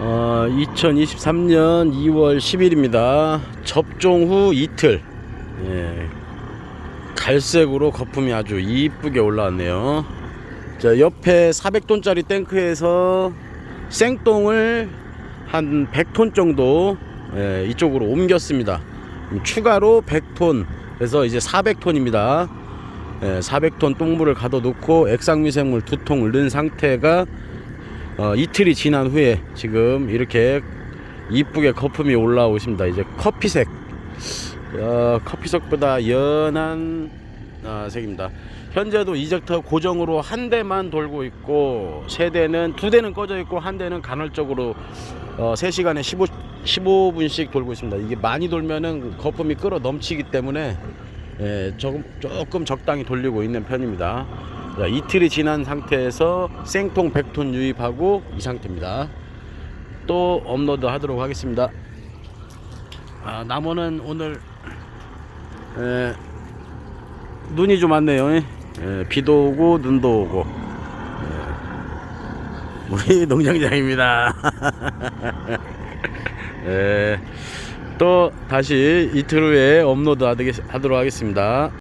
어, 2023년 2월 10일입니다. 접종 후 이틀. 예. 갈색으로 거품이 아주 이쁘게 올라왔네요. 자, 옆에 400톤짜리 탱크에서 생똥을 한 100톤 정도 예, 이쪽으로 옮겼습니다. 음, 추가로 100톤 그래서 이제 400톤입니다. 예, 400톤 똥물을 가둬놓고 액상미생물 두 통을 넣은 상태가 어, 이틀이 지난 후에 지금 이렇게 이쁘게 거품이 올라오고 있습니다. 이제 커피색, 어, 커피색보다 연한 어, 색입니다. 현재도 이젝터 고정으로 한 대만 돌고 있고 세 대는 두 대는 꺼져 있고 한 대는 간헐적으로 어, 3시간에 15, 15분씩 돌고 있습니다. 이게 많이 돌면은 거품이 끌어 넘치기 때문에 예, 조금 조금 적당히 돌리고 있는 편입니다. 자, 이틀이 지난 상태에서 생통 100톤 유입하고 이 상태입니다. 또 업로드 하도록 하겠습니다. 아, 남원은 오늘 에, 눈이 좀 왔네요. 에, 비도 오고 눈도 오고 예. 우리 농장장입니다. 에, 또 다시 이틀 후에 업로드 하도록 하겠습니다.